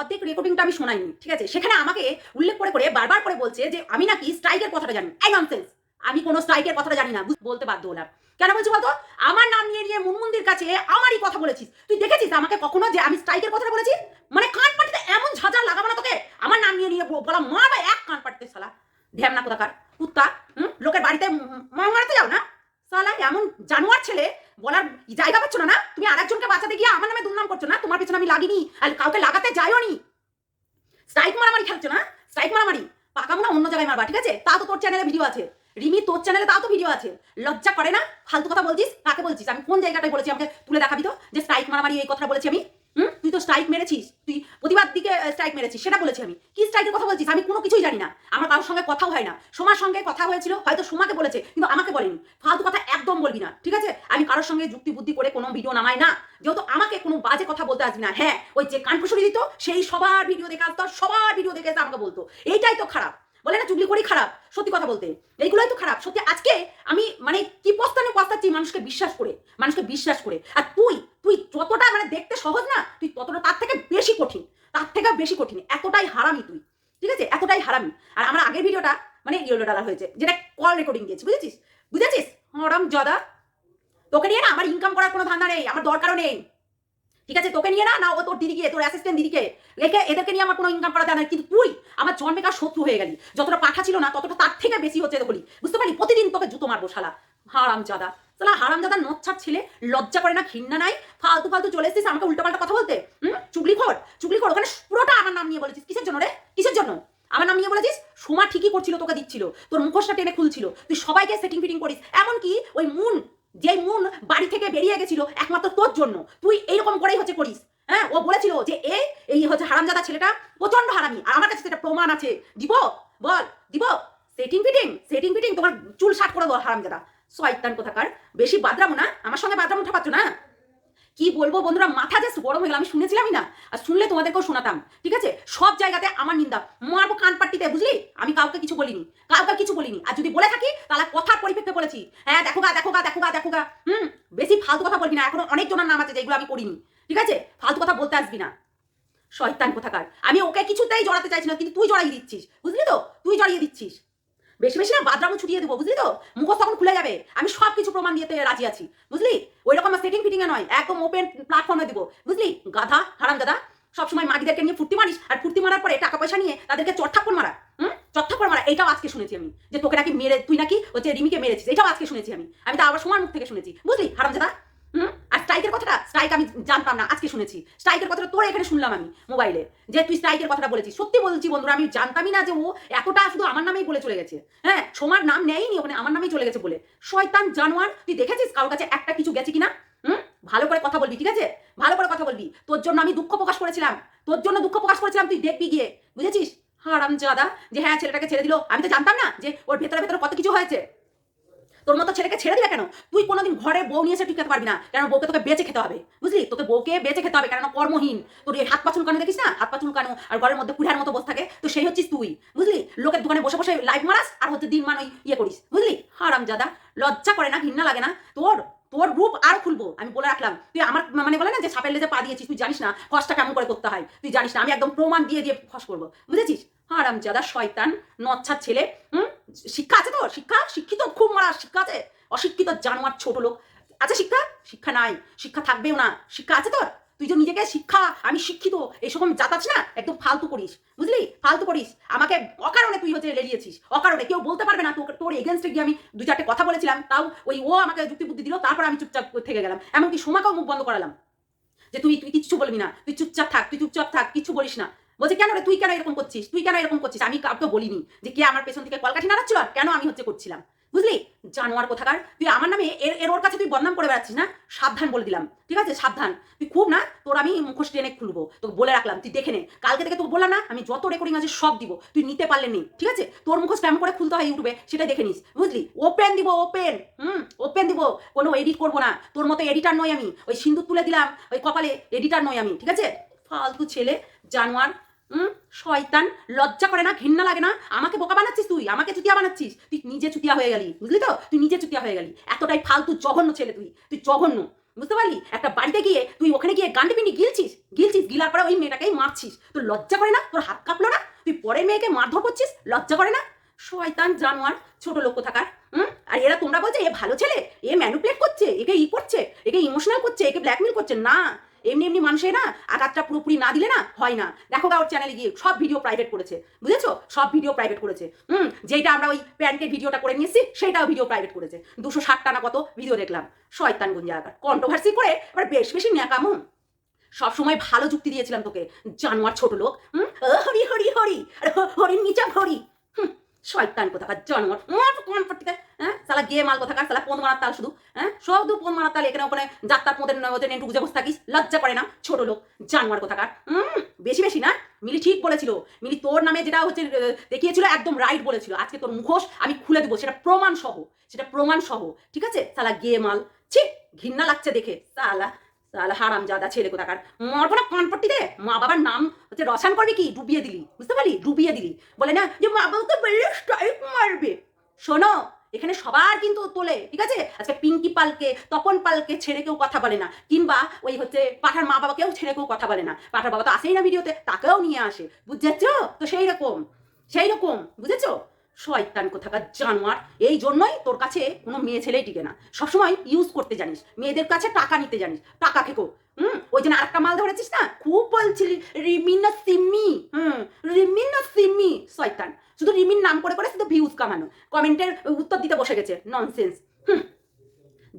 অর্ধেক রেকর্ডিংটা আমি শোনাইনি, ঠিক আছে? সেখানে আমাকে উল্লেখ করে করে বারবার করে বলছে যে, আমি নাকি স্ট্রাইকের কথাটা জানি। এই ননসেন্স আমি কোনো স্ট্রাইকের কথাটা জানি না বলতে বাধ্য হলাম। কেন বলছি বলতো? আমার নাম নিয়ে নিয়ে মুনমুন্দির কাছে আমারই কথা বলেছিস। তুই দেখেছিস আমাকে কখনো যে আমি স্ট্রাইকের কথাটা বলেছি? মানে কান পাটিতে এমন ঝাঁঝা লাগাবো না তোকে? আমার নাম নিয়ে নিয়ে বলা মা বা এক কান পাটিতে শালা। ধ্যামনা কোথাকার কুত্তা হুম লোকের বাড়িতে মা মারাতে যাও না শালা এমন জানোয়ার ছেলে বলার জায়গা পাচ্ছ না না তুমি আরেকজনকে বাঁচাতে গিয়ে আমার নামে তোমার পেছনে আমি লাগিনি আর কাউকে লাগাতে যাইও নি স্ট্রাইক মারামারি খেলছো না? স্ট্রাইক মারামারি? পাকা না অন্য জায়গায় মারবা, ঠিক আছে? তা তো তোর চ্যানেলে ভিডিও আছে। রিমি, তোর চ্যানেলে তাও তো ভিডিও আছে। লজ্জা করে না? ফালতু কথা বলছিস? কাকে বলছিস? আমি কোন জায়গাটায় বলেছি আমাকে তুলে দেখাবি তো? যে স্ট্রাইক মারামারি এই কথাটা বলেছি আমি? তুই তো স্ট্রাইক মেরেছিস। তুই প্রতিবাদ দিকে স্ট্রাইক মেরেছিস, সেটা বলেছি আমি। কি স্ট্রাইকের কথা বলছিস? আমি কোনো কিছুই জানি না। আমার কারোর সঙ্গে কথাও হয় না। সোমার সঙ্গে কথা হয়েছিল, হয়তো সোমাকে বলেছে, কিন্তু আমাকে বলেনি। ফালতু কথা একদম বলবি না, ঠিক আছে? আমি কারোর সঙ্গে যুক্তি বুদ্ধি করে কোনো ভিডিও নামাই না। যেহেতু আমাকে কোনো বাজে কথা বলতে আসবি না। হ্যাঁ ওই যে কানফুসুরি দিত, সেই সবার ভিডিও দেখে আসতো সবার ভিডিও দেখে আমাকে বলতো। এইটাই তো খারাপ। বলে না, চুগলি করি খারাপ, সত্যি কথা বলতে। এইগুলোই তো খারাপ। সত্যি, আজকে আমি মানে কি পস্তানে পস্তাচ্ছি মানুষকে বিশ্বাস করে, মানুষকে বিশ্বাস করে। আর তুই তুই যতটা মানে দেখতে সহজ না, তুই ততটা তার থেকে বেশি কঠিন, তার থেকে বেশি কঠিন, এতটাই হারামি তুই, ঠিক আছে? এতটাই হারামি। আর আমার আগের ভিডিওটা মানে ইয়েলো ডালা হয়েছে, যেটা কল রেকর্ডিং দিয়েছি বুঝেছিস? বুঝেছিস? হরাম জদা, তোকে নিয়ে না আমার ইনকাম করার কোনো ধান্দা নেই, আমার দরকারও নেই, ঠিক আছে? তোকে নিয়ে না না, ও তোর দিদিকে, তোর অ্যাসিস্ট্যান্ট দিদিকে রেখে এদেরকে নিয়ে আমার কোনো ইনকাম করা না কিন্তু তুই আমার জন্মেকার শত্রু হয়ে গেলি, যতটা পাঠা ছিল না, ততটা তার থেকে বেশি হচ্ছে দেখলি বুঝতে পারলি? প্রতিদিন তোকে জুতো মারবো, শালা। হারাম জাদা শালা হারাম জাদা নচ্ছার ছেলে, লজ্জা করে না, ঘৃণা নাই, ফালতু ফালতু চলে এসেছিস আমাকে উল্টাপাল্টা কথা বলতে? হুম? চুগলি খোর চুগলি খোর ওখানে পুরোটা আমার নাম নিয়ে বলেছিস। কিসের জন্য রে? কিসের জন্য? আমার নাম নিয়ে বলেছিস? সোমা ঠিকই করছিল, তোকে দিচ্ছিল। তোর মুখোশটা টেনে খুলছিল। তুই সবাইকে সেটিং ফিটিং করিস। এমনকি ওই মুন যে মুন বাড়ি থেকে বেরিয়ে গেছিল, একমাত্র তোর জন্য। তুই এইরকম করেই হচ্ছে করিস। হ্যাঁ? ও বলেছিল যে, এ, এই হচ্ছে হারামজাদা ছেলেটা প্রচণ্ড হারামি। আর আমার কাছে সেটা প্রমাণ আছে। দিব? বল, দিব? সেটিং ফিটিং সেটিং ফিটিং তোমার চুল শার্ট করে দেবো হারামজাদা। শয়তান কোথাকার বেশি বাদরামো না, আমার সঙ্গে বাদরামো ঠাপাচ্ছ না? কি বলব বন্ধুরা, মাথা যে গরম হয়ে গেল, আমি শুনেছিলামই না? আর শুনলে তোমাদেরকেও শোনাতাম, ঠিক আছে? সব জায়গাতে আমার নিন্দা, মারবো কান পাট্টিতে, বুঝলি? আমি কাউকে কিছু বলিনি, কাউকে কিছু বলিনি। আর যদি বলে থাকি, তাহলে কথার পরিপ্রেক্ষে বলেছি। হ্যাঁ দেখো গা দেখো গা দেখো গা দেখো গা, হুম? বেশি ফালতু কথা বলবি না, এখনও অনেক জনের নাম আছে যেগুলো আমি করিনি ঠিক আছে? ফালতু কথা বলতে আসবি না। শয়তান কোথাকার আমি ওকে কিছুতেই জড়াতে চাইছি না, কিন্তু তুই জড়াইয়ে দিচ্ছিস, বুঝলি তো? তুই জড়িয়ে দিচ্ছিস। বেশি বেশি না বাদরামও ছুটিয়ে দেবো, বুঝলি তো? মুখোশ তখন খুলে যাবে। আমি সব কিছু প্রমাণ দিতে রাজি আছি, বুঝলি? ওই রকম সেটিং ফিটিং নয়, একদম ওপেন প্ল্যাটফর্মে দিব, বুঝলি? গাধা, হারাম দাদা সবসময় মাগিদেরকে নিয়ে ফুর্তি মারিস, আর ফুর্তি মারার পরে টাকা পয়সা নিয়ে তাদেরকে চট্টাপ্পর মারা, হুম? চট্টাপ্পর মারা, এটাও আজকে শুনেছি আমি, যে তোকে নাকি মেরে, তুই নাকি হচ্ছে রিমিকে মেরেছিস, এটাও আজকে শুনেছি আমি আমি তো আবার সময় মুখ থেকে শুনেছি, বুঝলি? হারাম দাদা হুম? আর স্ট্রাইকের কথাটা, স্ট্রাইক আমি জানতাম না, আজকে শুনেছি। স্ট্রাইকের কথাটা তোর এখানে শুনলাম আমি, মোবাইলে, যে তুই স্ট্রাইকের কথাটা বলেছিস। সত্যি বলছি বন্ধুরা, আমি জানতামই না যে ও এতটা শুধু আমার নামেই বলে চলে গেছে। হ্যাঁ সোমার নাম নেয়নি ওখানে, আমার নামেই চলে গেছে বলে। শয়তান জানোয়ার, তুই দেখেছিস কারোর কাছে একটা কিছু গেছে কিনা? হুম? ভালো করে কথা বলবি, ঠিক আছে? ভালো করে কথা বলবি। তোর জন্য আমি দুঃখ প্রকাশ করেছিলাম। তোর জন্য দুঃখ প্রকাশ করেছিলাম, তুই দেখবি গিয়ে, বুঝেছিস? হারাম জাদা যে হ্যাঁ ছেলেটাকে ছেড়ে দিল। আমি তো জানতাম না যে ওর ভেতরে ভেতরে কত কিছু হয়েছে। তোর মতো ছেলেকে ছেড়ে দিলে কেন? তুই কোনোদিন ঘরে বউ নিয়ে এসে টিকাতে পারবি না। কেন বউকে তোকে বেঁচে খেতে হবে? বুঝলি? তোকে বউকে বেঁচে খেতে হবে কেন কর্মহীন। তোর এই হাত পা চুলকানো দেখিস না? হাত পা চুলকানো আর ঘরের মধ্যে কুড়ার মতো বসে থাকে। তো সেই হচ্ছিস তুই, বুঝলি? লোকের দোকানে বসে বসে লাইভ মারাস আর হচ্ছে দিন মান ইয়ে করিস, বুঝলি? হারাম জাদা, লজ্জা করে না, ঘৃণা লাগে না। তোর তোর রূপ আর খুলবো, আমি বলে রাখলাম। তুই আমার মানে বলে না যে সাপের লেজে পা দিয়েছিস, তুই জানিস না ফসটা কেমন করে করতে হয়। তুই জানিস না, আমি একদম প্রমাণ দিয়ে দিয়ে ফস করব। বুঝেছিস? হারাম জাদা, শয়তান, নচ্ছার ছেলে, হুম? শিক্ষা আছে তো? শিক্ষা? শিক্ষিত খুব মারা, শিক্ষা আছে? অশিক্ষিত জানোয়ার ছোট লোক। আছে শিক্ষা? শিক্ষা নাই। শিক্ষা থাকবেও না। শিক্ষা আছে তোর? তুই যে নিজেকে শিক্ষা, আমি শিক্ষিত এইসব যাতাস না? একদম ফালতু করিস। বুঝলি? ফালতু করিস। আমাকে অকারণে তুই হচ্ছে লেলিয়েছিস। অকারণে। কেউ বলতে পারবে না তোকে তোর এগেনস্টে গিয়ে আমি দু চারটে কথা বলেছিলাম। তাও ওই ও আমাকে যুক্তি বুদ্ধি দিল। তারপর আমি চুপচাপ থেকে গেলাম। এমনকি সোমাকেও মুখ বন্ধ করালাম। যে তুই তুই কিচ্ছু বলবি না। তুই চুপচাপ থাক, তুই চুপচাপ থাক, কিচ্ছু বলিস না। বলছে, কেন রে, তুই কেন এরকম করছিস? তুই কেন এরকম করছিস? আমি কাউকে বলিনি যে কে আমার পেছন থেকে কলকাঠি নাড়াচ্ছিল আর কেন আমি হচ্ছে করছিলাম। বুঝলি? জানোয়ার কোথাকার? তুই আমার নামে এর এর ওর কাছে তুই বদনাম করে বেড়াচ্ছিস না? সাবধান বলে দিলাম, ঠিক আছে? সাবধান। তুই খুব না, তোর আমি মুখোশ টেনে খুলবো, তোকে বলে রাখলাম, তুই দেখে নে। কালকে থেকে তোকে বললাম না, আমি যত রেকর্ডিং আছে সব দিব, তুই নিতে পারলে নেই ঠিক আছে? তোর মুখোশ কেমন করে খুলতে হয় ইউটিউবে, সেটা দেখে নিস, বুঝলি? ওপেন দিব ওপেন হুম ওপেন দিব, কোনো এডিট করব না। তোর মতো এডিটার নই আমি, ওই সিন্দুর তুলে দিলাম, ওই কপালে এডিটার নই আমি, ঠিক আছে? ফালতু ছেলে, জানোয়ার শয়তান, লজ্জা করে না, ঘৃণা লাগে না? আমাকে বোকা বানাচ্ছিস তুই? আমাকে চুতিয়া বানাচ্ছিস? তুই নিজে চুতিয়া হয়ে গেলি, বুঝলি তো? তুই নিজে চুতিয়া হয়ে গেলি। এতটাই ফালতু জঘন্য ছেলে তুই তুই জঘন্য, বুঝতে পারলি? একটা বাড়িতে গিয়ে তুই ওখানে গিয়ে গান্ডি পিন্ডি গিলছিস? গিলছিস, গিলার পরে ওই মেয়েটাকেই মারছিস। তোর লজ্জা করে না? তোর হাত কাঁপলো না? তুই পরের মেয়েকে মারধর করছিস? লজ্জা করে না? শয়তান, জানোয়ার, ছোট লোক থাকার হুম? আর এরা তোমরা বলছে, এ ভালো ছেলে, এ ম্যানুপুলেট করছে, একে ই করছে, একে ইমোশনাল করছে, একে ব্ল্যাকমেল করছে। না এমনি এমনি মানুষের না আঘাতটা পুরোপুরি না দিলে না হয় না। দেখো গা, ওর চ্যানেলে গিয়ে সব ভিডিও প্রাইভেট করেছে। বুঝেছ? সব ভিডিও প্রাইভেট করেছে। হুম যেটা আমরা ওই প্যান্টের ভিডিওটা করে নিয়েছি, সেটাও ভিডিও প্রাইভেট করেছে। দুশো ষাট টানা কত ভিডিও দেখলাম। শয়তান গুঞ্জা আকার কন্ট্রোভার্সি করে এবার বেশ বেশি ন্যাকামো। সবসময় ভালো যুক্তি দিয়েছিলাম তোকে। জানোয়ার ছোট লোক। হুম? হরি হরি হরি। হ- হরির নিচা হরি শয়তান কোথাকার মোট কোন পট্টিতে হ্যাঁ? সালা গিয়ে মাল কোথাকার সালা পোন মারার তাল শুধু হ্যাঁ? শুধু পোন মারার তাল এখানে ওখানে যাত্রার পোঁদের ওদের একটু বুঝে বসে থাকিস, লজ্জা করে না, ছোট লোক, জানোয়ার কোথাকার, হুম? বেশি বেশি না, মিলি ঠিক বলেছিল, মিলি তোর নামে যেটা হচ্ছে দেখিয়েছিল, একদম রাইট বলেছিল, আজকে তোর মুখোশ আমি খুলে দেবো, সেটা প্রমাণ সহ সেটা প্রমাণ সহ ঠিক আছে? সালা গিয়ে মাল, ছি, ঘৃণা লাগছে দেখে সালা সালা হারাম জাদা ছেলে কোথাকার? মরবো না কনপট্টিতে? মা বাবার নাম হচ্ছে রসান করবি কি? ডুবিয়ে দিলি। বুঝতে পারলি? ডুবিয়ে দিলি। বলে না যে মা বাবাকে বললে স্ট্রাইক মারবে। শোনো, এখানে সবার কিন্তু তোলে, ঠিক আছে? আজকে পিঙ্কি পালকে, তপন পালকে ছেড়ে কেউ কথা বলে না। কিংবা ওই হচ্ছে পাঠার মা বাবাকেও ছেড়ে কেউ কথা বলে না। পাঠার বাবা তো আসেই না ভিডিওতে, তাকেও নিয়ে আসে। বুঝেছ? তো সেই রকম সেই রকম, বুঝেছ? শয়তান কোথাকার জানোয়ার। এই জন্যই তোর কাছে কোনো মেয়ে ছেলেই টিকে না। সবসময় ইউজ করতে জানিস। মেয়েদের কাছে টাকা নিতে জানিস। টাকা খেকো, হুম? ওই জন্য আরেকটা মাল ধরেছিস না? খুব বলছিলি, রিমিনা সিমি হুম, রিমিনা সিমি শয়তান। শুধু রিমির নাম করে করে শুধু ভিউজ কামানো। কমেন্টের উত্তর দিতে বসে গেছে। Nonsense hmm.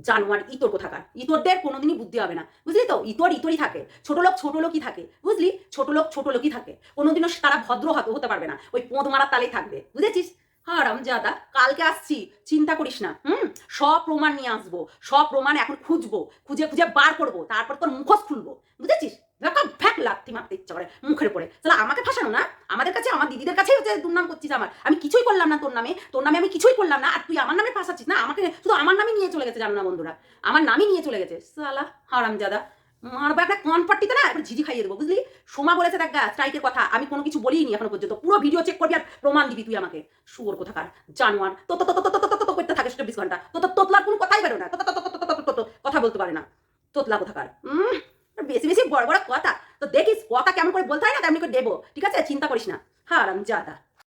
জানোয়ার, ইতর কোথাকার? ইতরদের কোনোদিনই বুদ্ধি হবে না। বুঝলি তো? ইতর ইতরই থাকে। ছোট লোক ছোট লোকই থাকে। বুঝলি? ছোট লোক ছোট লোকই থাকে। কোনোদিনও তারা ভদ্র হতে পারবে না। ওই পোঁদ মারার তালেই থাকবে। বুঝেছিস? হারাম জাদা, কালকে আসছি, চিন্তা করিস না, হুম? সব প্রমাণ নিয়ে আসব, সব প্রমাণ এখন খুঁজবো, খুঁজে খুঁজে বার করব, তারপর তোর মুখোশ খুলবো, বুঝেছিস? দেখা ভ্যাক লাগতি মারতে ইচ্ছা করে, মুখের পরে তাহলে আমাকে ফাঁসানো না? আমাদের কাছে, আমার দিদিদের কাছেই দুর্নাম করছিস আমার। আমি কিছুই করলাম না তোর নামে তোর নামে আমি কিছুই করলাম না, আর তুই আমার নামে ফাঁসাচ্ছিস না? আমাকে শুধু আমার নামই নিয়ে চলে গেছে জানো না বন্ধুরা। আমার নামই নিয়ে চলে গেছে। সালা হারাম জাদা। মারবা একটা কন পাট্টিতে না এবার ঝিঝি খাইয়ে দেবো বুঝলি সোমা বলেছে দেখ স্ট্রাইকের কথা আমি কোনো কিছু বলিনি এখনও পর্যন্ত পুরো ভিডিও চেক করবি আর প্রমাণ দিবি তুই আমাকে শুয়োর কোথাকার জানোয়ার তো তো তত তত তো করতে থাকে চব্বিশ ঘণ্টা তো তোতলার কোনো কথাই বেরো না তো তত কথা বলতে পারে না তোতলা কোথাকার বেশি বেশি বড় বড় কথা তো দেখিস কথা কেমন করে বলতে হয় না তেমনি করে দেবো ঠিক আছে চিন্তা করিস না হ্যাঁ আরাম যা